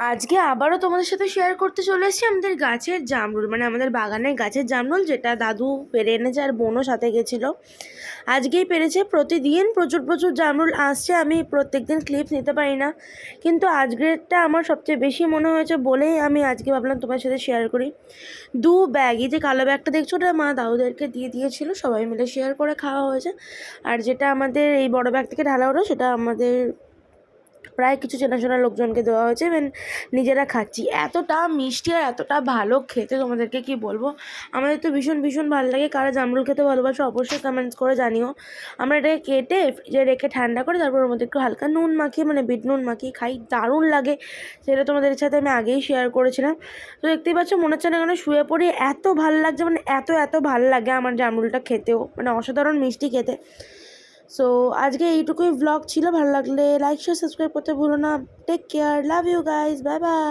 আজকে আবারও তোমাদের সাথে শেয়ার করতে চলে এসেছি আমাদের গাছের জামরুল মানে আমাদের বাগানের গাছের জামরুল যেটা দাদু পেরে এনেছে আর বোনও সাথে গেছিল। আজকেই পেরেছে, প্রতিদিন প্রচুর প্রচুর জামরুল আসছে, আমি প্রত্যেক দিন ক্লিপস নিতে পারি না। কিন্তু আজকেরটা আমার সবচেয়ে বেশি মনে হয়েছে বলেই আমি আজকে ভাবলাম তোমার সাথে শেয়ার করি। দু ব্যাগ এই যে কালো ব্যাগটা দেখছ, ওটা মা দাদুদেরকে দিয়ে দিয়েছিল, সবাই মিলে শেয়ার করে খাওয়া হয়েছে। আর যেটা আমাদের এই বড় ব্যাগ থেকে ঢালা হলো, সেটা আমাদের প্রায় কিছু চেনাশোনা লোকজনকে দেওয়া হয়েছে ইভেন নিজেরা খাচ্ছি। এতটা মিষ্টি আর এতটা ভালো খেতে তোমাদেরকে কি বলব? আমাদের তো ভীষণ ভীষণ ভালো লাগে। কারা জামরুল খেতে ভালোবাসো অবশ্যই কমেন্টস করে জানিও। আমরা এটাকে কেটে ফ্রিজে রেখে ঠান্ডা করে তারপর ওর মধ্যে একটু হালকা নুন মাখিয়ে মানে বিট নুন মাখিয়ে খাই। দারুণ লাগে। সেটা তোমাদের সাথে আমি আগেই শেয়ার করেছিলাম। তো দেখতেই পাচ্ছ মনে হচ্ছে না কেন শুয়ে পড়ি। এত ভালো লাগছে মানে এত এত ভালো লাগে আমার জামরুলটা খেতেও। মানে অসাধারণ মিষ্টি খেতে। সো আজকে এইটুকুই ব্লগ ছিল। ভালো লাগলে লাইক শেয়ার সাবস্ক্রাইব করতে ভুলো না। Take care love you guys bye bye